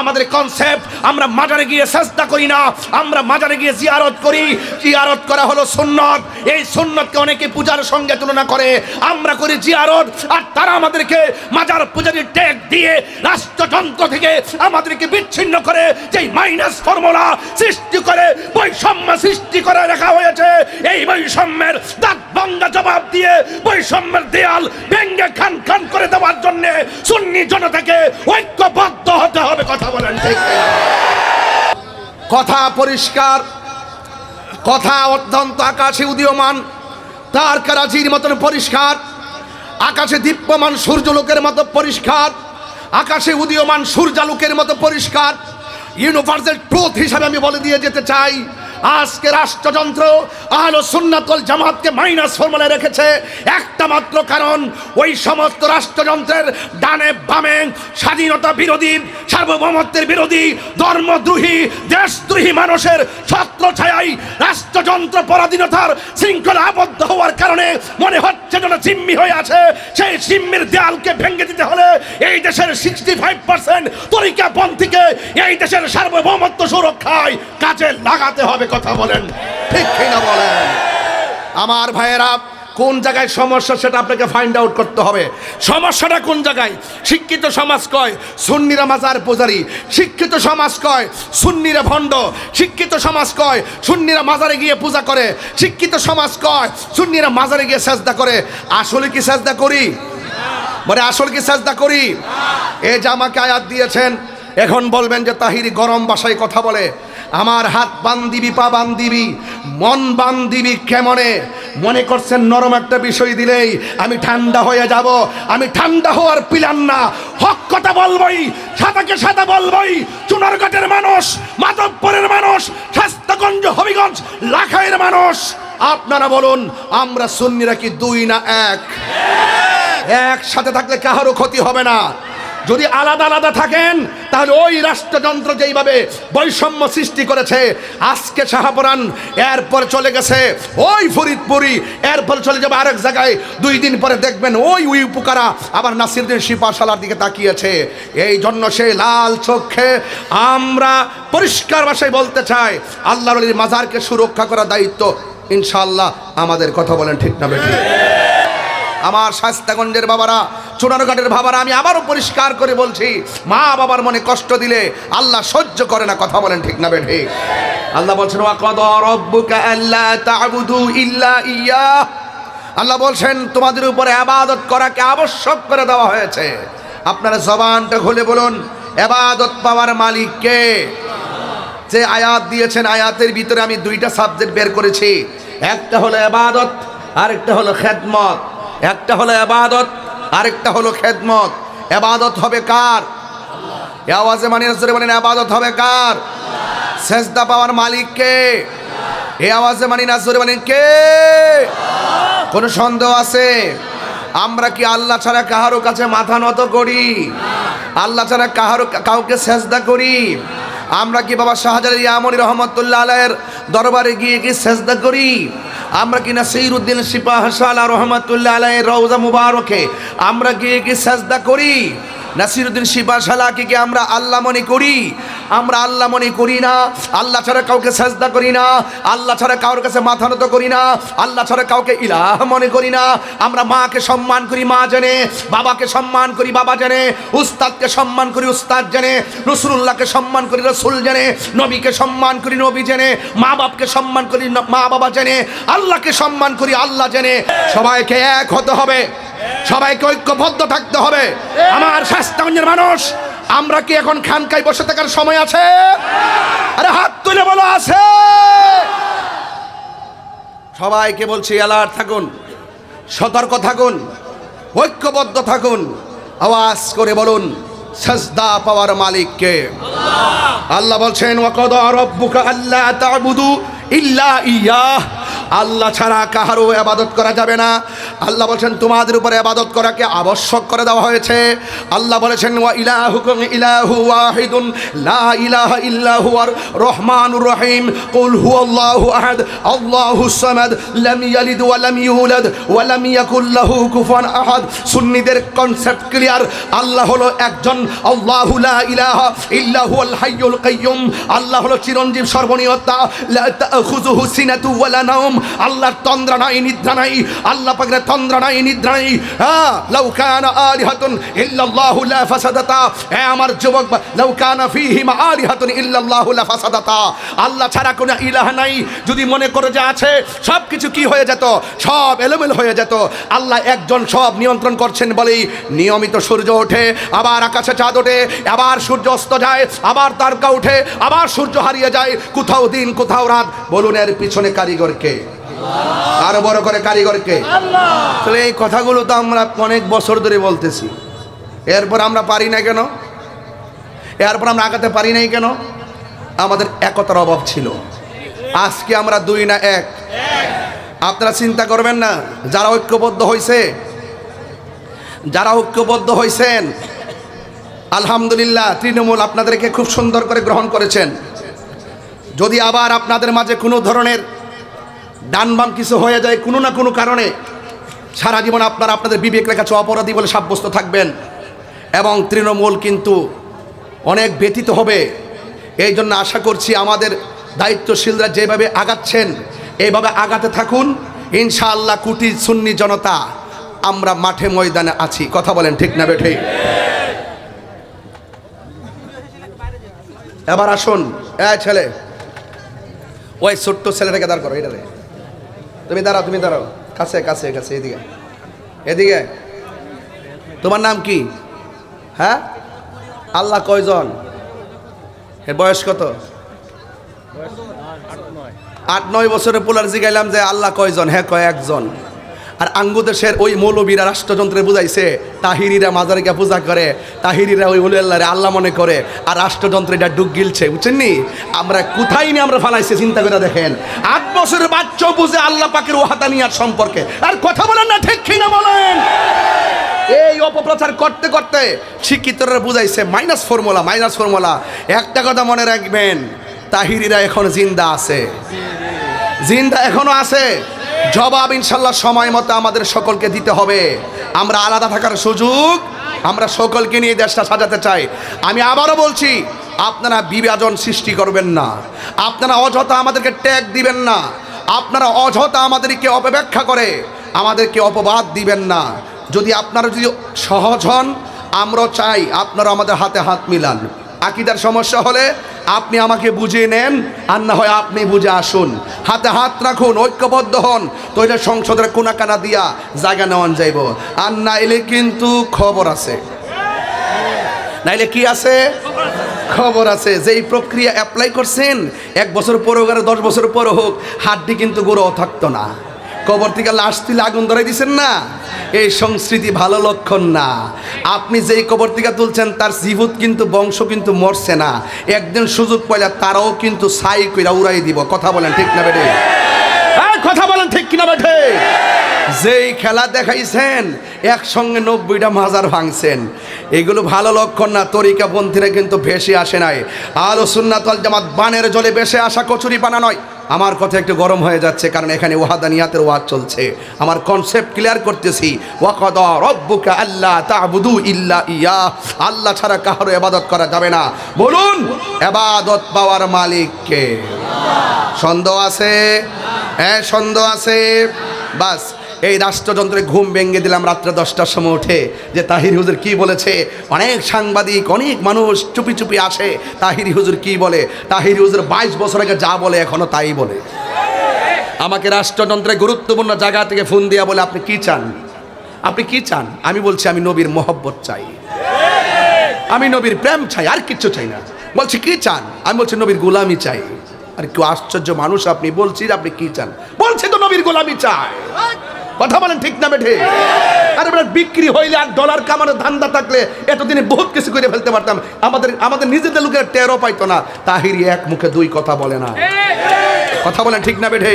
আমাদের কনসেপ্ট আমরা মাজারে গিয়ে চেষ্টা করি না, আমরা মাজারে গিয়ে জিয়ারত করি। জিয়ারত করা হলো সুন্নত। এই সুন্নতকে অনেকে পূজার সঙ্গে তুলনা করে। আমরা করি জিয়ারত, আর তারা আমাদেরকে মাজার পূজারির ট্যাগ দিয়ে রাষ্ট্রযন্ত্র থেকে আমাদেরকে বিচ্ছিন্ন করে, যেই মাইনাস ফর্মুলা সৃষ্টি করে, বৈষম্য সৃষ্টি করে রাখা হয়েছে। এই বৈষম্যের দাঁত ভাঙ্গা জবাব দিয়ে, বৈষম্যের দেয়াল ভেঙ্গে খান খান করে দেওয়ার জন্য সুন্নি জনতাকে ঐক্যবদ্ধ হতে হবে কথা। কথা পরিষ্কার, কথা অত্যন্ত আকাশে উদীয়মান, তার কারাজির মতন পরিষ্কার, আকাশে দীপ্যমান সূর্যলোকের মতো পরিষ্কার, আকাশে উদীয়মান সূর্যালোকের মতো পরিষ্কার ইউনিভার্সের ট্রুথ হিসাবে আমি বলে দিয়ে যেতে চাই। আজকে রাষ্ট্রযন্ত্র আহলো সুন্নাতল জামাতকে মাইনাস ফর্মুলায় রেখেছে। একটা মাত্র কারণ, ওই সমস্ত রাষ্ট্রযন্ত্রের ডানে বামে স্বাধীনতা বিরোধী, সার্বভৌমত্বের বিরোধী, ধর্মদ্রোহী, দেশদ্রোহী মানুষের ছত্র ছায়াই রাষ্ট্রযন্ত্র পরাধীনতার শৃঙ্খলা আবদ্ধ হওয়ার কারণে মনে হচ্ছে যেন জিম্মি হয়ে আছে। সেই জিম্মির দেয়ালকে ভেঙে দিতে হলে এই দেশের সিক্সটি ফাইভ পার্সেন্ট তরিকাপন্থীকে এই দেশের সার্বভৌমত্ব সুরক্ষায় কাজে লাগাতে হবে কথা বলেন। ঠিক কিনা বলেন? আমার ভাইয়েরা, কোন জায়গায় সমস্যা সেটা আপনাকে ফাইন্ড আউট করতে হবে। সমস্যাটা কোন জায়গায়? শিক্ষিত সমাজ কয়, সুন্নিরা মাজার পূজারি। শিক্ষিত সমাজ কয়, সুন্নিরা ভণ্ড। শিক্ষিত সমাজ কয়, সুন্নিরা মাজারে গিয়ে পূজা করে। শিক্ষিত সমাজ কয়, সুন্নিরা মাজারে গিয়ে সেজদা করে। আসলে কি সেজদা করি? মানে আসল কি সেজদা করি? এ জামাকে আয়াত দিয়েছেন এখন বলবেন যে তাহিরি গরম বাসায় কথা বলে, আমার হাত বান্দিবি, পা বান্দিবি, মন বান্দিবি কেমনে? মনে করছেন নরম একটা বিষয় দিলেই আমি ঠান্ডা হয়ে যাব, আমি ঠান্ডা হওয়ার পিলান না। হক কথা বলবই, সাদাকে সাদা বলবই চুনারঘাটের মানুষ, মাধবপুরের মানুষ, স্বাস্থ্যগঞ্জ, হবিগঞ্জ, লাখাইয়ের মানুষ। আপনারা বলুন, আমরা সুন্নিরা কি দুই না এক? একসাথে থাকলে কাহারও ক্ষতি হবে না। যদি আলাদা আলাদা থাকেন, তাহলে ওই রাষ্ট্রযন্ত্র যেইভাবে বৈষম্য সৃষ্টি করেছে, আজকে শাহাপরান এরপর চলে গেছে, ওই ফরিদপুরি, এরপর চলে যাবে আরেক জায়গায়, দুই দিন পরে দেখবেন ওই উই উপকারা আবার নাসিরুদ্দিন শিপাশালার দিকে তাকিয়েছে। এই জন্য সে লাল চোখে আমরা পরিষ্কার ভাষায় বলতে চাই আল্লাহ আলীর মাজারকে সুরক্ষা করার দায়িত্ব, ইনশাআল্লাহ আমাদের কথা বলেন ঠিক না বেঠিক? আমার শাস্তাগঞ্জের বাবারা, চুনারঘাটের বাবারা, আমি আবারও পরিষ্কার করে বলছি, মা বাবার মনে কষ্ট দিলে আল্লাহ সহ্য করে না, কথা বলেন ঠিক না বেঠে। আল্লাহ বলছেন আল্লাহ বলছেন, তোমাদের উপরে আবাদত করাকে আবশ্যক করে দেওয়া হয়েছে। আপনারা জবানটা খুলে বলুন এবাদত পাওয়ার মালিক কে? যে আয়াত দিয়েছেন, আয়াতের ভিতরে আমি দুইটা সাবজেক্ট বের করেছি। একটা হলো আবাদত, আরেকটা হলো খেদমত। একটা হলো আবাদত, আরেকটা হলো খেদমত। আবাদত হবে কার? আওয়াজে মানে জোরে বলেন, আবাদত হবে কার? সেজদা পাওয়ার মালিক কে? এ আওয়াজে মানি না জোরে বলেন, কে? কোনো সন্দেহ আছে? আমরা কি আল্লাহ ছাড়া কাহারো কাছে মাথা নত করি? আল্লাহ ছাড়া কাহারো, কাউকে সেজদা করি? আমরা কি বাবা শাহজালাল ইয়ামনি রহমতুল্লাহ আলাইয়ের দরবারে গিয়ে কি সেজদা করি? আমরা কি নাসিরউদ্দিন সিপাহ শালা রহমতুল্লাহ আলাইয়ের রওজা মুবারকে আমরা গিয়ে কি সেজদা করি? নাসিরুদ্দিন শিবা শালাকে কি আমরা আল্লাহ মনে করি? আমরা আল্লাহ মনে করি না। আল্লাহ ছাড়া কাউকে সাজদা করি না। আল্লাহ ছাড়া কারোর কাছে মাথা নত করি না। আল্লাহ ছাড়া কাউকে ইলাহ মনে করি না। আমরা মাকে সম্মান করি মা জানে। বাবাকে সম্মান করি বাবা জানে। উস্তাদকে সম্মান করি উস্তাদ জানে। রসুল্লাহকে সম্মান করি রসুল জানে। নবীকে সম্মান করি নবী জানে। মা বাপকে সম্মান করি মা বাবা জানে। আল্লাহকে সম্মান করি আল্লাহ জানে। সবাইকে এক হতে হবে। সবাইকে ঐক্যবদ্ধ থাকতে হবে। আমার স্বাস্থ্যগঞ্জের মানুষ আমরা কি এখন খানকায় বসে থাকার সময় আছে? আরে হাত তুলে বলো, আছে। সবাইকে বলছি অ্যালার্ট থাকুন, সতর্ক থাকুন, ঐক্যবদ্ধ থাকুন, আওয়াজ করে বলুন, সাজদা পাওয়ার মালিককে। আল্লাহ বলছেন, ওয়াকদ রব্বুকা আল্লাহ তা'বুদু ইল্লা ইয়াহ আল্লাহ ছাড়া কাহারও আবাদত করা যাবে না। আল্লাহ বলছেন, তোমাদের উপরে আবাদত করাকে আবশ্যক করে দেওয়া হয়েছে। আল্লাহ বলেছেন, ওয়া ইলাহুকুম ইলাহু ওয়াহিদুন, লা ইলাহা ইল্লা হুয়ার রহমানুর রহিম। কুল হুয়াল্লাহু আহাদ আল্লাহুস সামাদ, লাম ইয়ালিদ ওয়া লাম ইউলাদ ওয়া লাম ইয়াকুল লাহু কুফুয়ান আহাদ। সুন্নিদের কনসেপ্ট ক্লিয়ার আল্লাহ হলো একজন, আল্লাহু লা ইলাহা ইল্লা হুয়াল হাইয়ুল কাইয়ুম। আল্লাহ হলো চিরঞ্জীব সর্বনিয়তা। লা তাখুযুহু সিনাতু ওয়া লা নাওম। আল্লাহর তন্দ্রা নাই, নিদ্রা নাই। আল্লাহ পাকের তন্দ্রা নাই নিদ্রা নাই হ্যাঁ লাউ কানা আলিহাতুন ইল্লাল্লাহু লা ফাসাদাতা। হ্যাঁ আমার যুবক বা- লাউ কানা ফীহিমা আলিহাতুন ইল্লাল্লাহু লা ফাসাদাতা। আল্লাহ ছাড়া কোনো ইলাহ নাই। যদি মনে করে যে আছে সব কিছু কি হয়ে যেত? সব এলোমেলো হয়ে যেত। আল্লাহ একজন সব নিয়ন্ত্রণ করছেন বলেই নিয়মিত সূর্য ওঠে, আবার আকাশে চাঁদ ওঠে, আবার সূর্য অস্ত যায়, আবার তারকা ওঠে, আবার সূর্য হারিয়ে যায়। কোথাও দিন, কোথাও রাত, বলুন এর পিছনে কারিগরকে আরও বড় করে কারিগরকে। তাহলে এই কথাগুলো তো আমরা অনেক বছর ধরে বলতেছি। এরপর আমরা পারি না কেন? এরপর আমরা আগাতে পারি নাই কেন? আমাদের একতার অভাব ছিল। আজকে আমরা দুই না এক। আপনারা চিন্তা করবেন না, যারা ঐক্যবদ্ধ হয়েছে যারা ঐক্যবদ্ধ হয়েছেন আলহামদুলিল্লাহ তৃণমূল আপনাদেরকে খুব সুন্দর করে গ্রহণ করেছেন। যদি আবার আপনাদের মাঝে কোনো ধরনের ডান বাম কিছু হয়ে যায় কোনো না কোনো কারণে সারা জীবন আপনারা আপনাদের বিবেকের কাছে অপরাধী বলে সাব্যস্ত থাকবেন এবং তৃণমূল কিন্তু অনেক ব্যতীত হবে। এই জন্য আশা করছি আমাদের দায়িত্বশীলরা যেভাবে আগাচ্ছেন এইভাবে আগাতে থাকুন। ইনশাআল্লাহ কুটি সুন্নি জনতা, আমরা মাঠে ময়দানে আছি। কথা বলেন ঠিক না বেঠে? এবার আসুন। এ ছেলে, ওই ছোট্ট ছেলেটাকে দাঁড় করো এটারে তুমি দাঁড়াও তুমি দাঁড়াও। কাছে কাছে কাছে, এদিকে। এদিকে। তোমার নাম কি? হ্যাঁ? আল্লাহ কয়জন? এর বয়স কত? আট নয় বছরে পোলার জিগাইলাম যে আল্লাহ কয়জন? হ্যাঁ কয় একজন। আর আঙ্গু দেশের ওই মৌলবীরা রাষ্ট্রযন্ত্রে বুঝাইছে, তাহিরিরা মাজারিকা পূজা করে, তাহিরিরা ওই উলি আল্লাহরে আল্লাহ মনে করে, আর রাষ্ট্রযন্ত্র এটা ডুব গিলছে। বুঝছেন নি? আমরা কোথায় নিয়ে আমরা ফালাইছি, চিন্তা করে দেখেন। আট বছরের বাচ্চাও বুঝে আল্লাহ পাকের ওহাতানিয়ার সম্পর্কে। আর কথা বলেন না, ঠিক কিনা বলেন? এই অপপ্রচার করতে করতে শিক্ষিতরা বুঝাইছে মাইনাস ফর্মুলা মাইনাস ফর্মুলা একটা কথা মনে রাখবেন, তাহিরিরা এখন জিন্দা আছে। জিন্দা এখনও আছে। জবাব ইনশাল্লাহ সময় মতো আমাদের সকলকে দিতে হবে। আমরা আলাদা থাকার সুযোগ আমরা সকলকে নিয়ে দেশটা সাজাতে চাই। আমি আবারও বলছি আপনারা বিভাজন সৃষ্টি করবেন না। আপনারা অযথা আমাদেরকে ট্যাগ দিবেন না। আপনারা অযথা আমাদেরকে অপব্যাখ্যা করে আমাদেরকে অপবাদ দিবেন না। যদি আপনারা যদি সহজ হন, আমরাও চাই আপনারা আমাদের হাতে হাত মিলান। আকিদার সমস্যা হলে আপনি আমাকে বুঝিয়ে নেন, আর না হয় আপনি বুঝে আসুন। হাতে হাত রাখুন, ঐক্যবদ্ধ হন। তো এটা সংসদের কোনা কানা দিয়া জায়গা নেওয়ান যাইব। আর নাইলে কিন্তু খবর আছে। নাইলে কি আছে? খবর আছে যেই প্রক্রিয়া অ্যাপ্লাই করছেন এক বছর পরে হোক আর দশ বছর পরে হোক হাড্ডি কিন্তু গুঁড়ো থাকতো না। কবর থেকে লাশ তুলে আগুন ধরাই দিচ্ছেন না? এই সংস্কৃতি ভালো লক্ষণ না। আপনি যেই কবর থেকে তুলছেন তার জীবত কিন্তু বংশ কিন্তু মরছে না। একদিন সুযোগ পাইলে তারাও কিন্তু সাই কইরা উড়াই দিব। কথা বলেন ঠিক না হ্যাঁ, কথা বলেন ঠিক কিনা বেঠে যেই খেলা দেখাইছেন, একসঙ্গে নব্বইটা মাজার ভাঙছেন। এগুলো ভালো লক্ষণ না, তরিকা পন্থীরা কিন্তু ভেসে আসে নাই। আলো সুন্নাতল জামাত বানের জলে বেসে আসা কচুরি পানা নয়। আমার কথা একটু গরম হয়ে যাচ্ছে, কারণ এখানে ওয়াহাদানিয়াতের ওয়াজ চলছে। আমার কনসেপ্ট ক্লিয়ার করতেছি। ওয়াকাদ রব্বুকা আল্লাহ তা'বুদু ইল্লা ইয়া আল্লাহ ছাড়া কারও ইবাদত করা যাবে না। বলুন, ইবাদত পাওয়ার মালিক কে সন্দেহ আছে? হ্যাঁ সন্দেহ আছে। বাস, এই রাষ্ট্রযন্ত্রে ঘুম ভেঙে দিলাম রাত্রে দশটার সময় উঠে। যে তাহির হুজুর কি বলেছে? অনেক সাংবাদিক, অনেক মানুষ চুপি চুপি আসে। তাহির হুজুর কি বলে? তাহির হুজুর বাইশ বছর আগে যা বলে, এখনও তাই বলে। আমাকে রাষ্ট্রযন্ত্রে গুরুত্বপূর্ণ জায়গা থেকে ফোন দিয়া বলে, আপনি কি চান? আপনি কি চান? আমি বলছি, আমি নবীর মোহব্বত চাই। আমি নবীর প্রেম চাই, আর কিচ্ছু চাই না। বলছি, কি চান? আমি বলছি, নবীর গোলামি চাই। আর কেউ আশ্চর্য মানুষ আপনি বলছি আপনি কি চান? বলছি তো নবীর গোলামি চায় কথা বলেন ঠিক না বেঠে? আরে বেটা, বিক্রি হইলে আর ডলার কামানো ধান্দা থাকলে এতদিনে বহুত কিছু করে ফেলতে পারতাম। আমাদের আমাদের নিজেদের লোকের টেরো পাইতো না। তাহিরি এক মুখে দুই কথা বলে না। কথা বলেন ঠিক না বেঠে?